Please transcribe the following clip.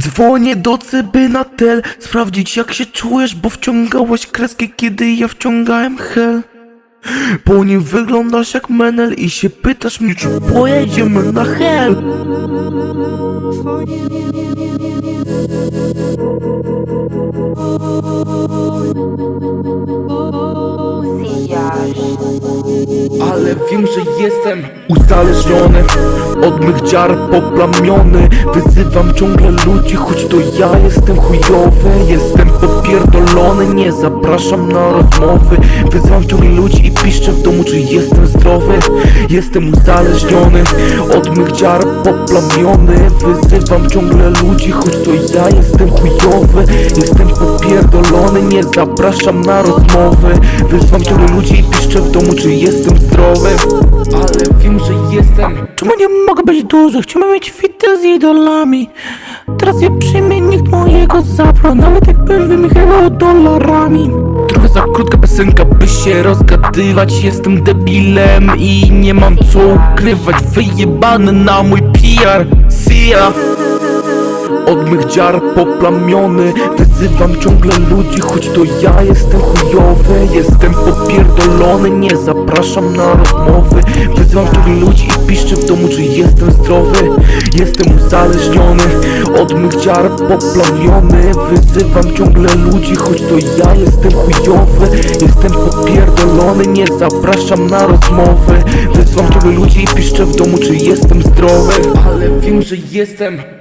Dzwonię do CB na tel Sprawdzić jak się czujesz, bo wciągałeś kreskę Kiedy ja wciągałem hel Po nim wyglądasz jak menel I się pytasz mnie, czy pojedziemy na hel Ale wiem, że jestem uzależniony Od mych dziar poplamiony. Wyzywam ciągle ludzi, choć to ja jestem chujowy. Jestem popierdolony, nie zapraszam na rozmowy. Wyzywam ciągle ludzi i piszczę w domu, czy jestem zdrowy. Jestem uzależniony Od mych dziar poplamiony. Wyzywam ciągle ludzi, choć to ja jestem chujowy nie zapraszam na rozmowy. Wyzywam ciągle ludzi i piszczę w domu, czy jestem zdrowy. Ale wiem, że jestem. Czemu nie mogę być duży? Chciałbym mieć fity z idolami. Teraz nie przyjmie nikt mojego zapro Nawet jak bym wymiechał dolarami. Trochę za krótka piosenka, by się rozgadywać. Jestem debilem i nie mam co ukrywać. Wyjebany na mój PR, Sia od mych dziar poplamiony Wyzywam ciągle ludzi, choć to ja jestem chujowy Jestem popierdolony, nie zapraszam na rozmowy. Wyzywam ciągle ludzi i piszczę w domu, czy jestem zdrowy. Jestem uzależniony od mych dziar poplamiony Wyzywam ciągle ludzi, choć to ja jestem chujowy. Jestem popierdolony, nie zapraszam na rozmowy. Wyzywam ciągle ludzi i piszczę w domu, czy jestem zdrowy. Ale wiem, że jestem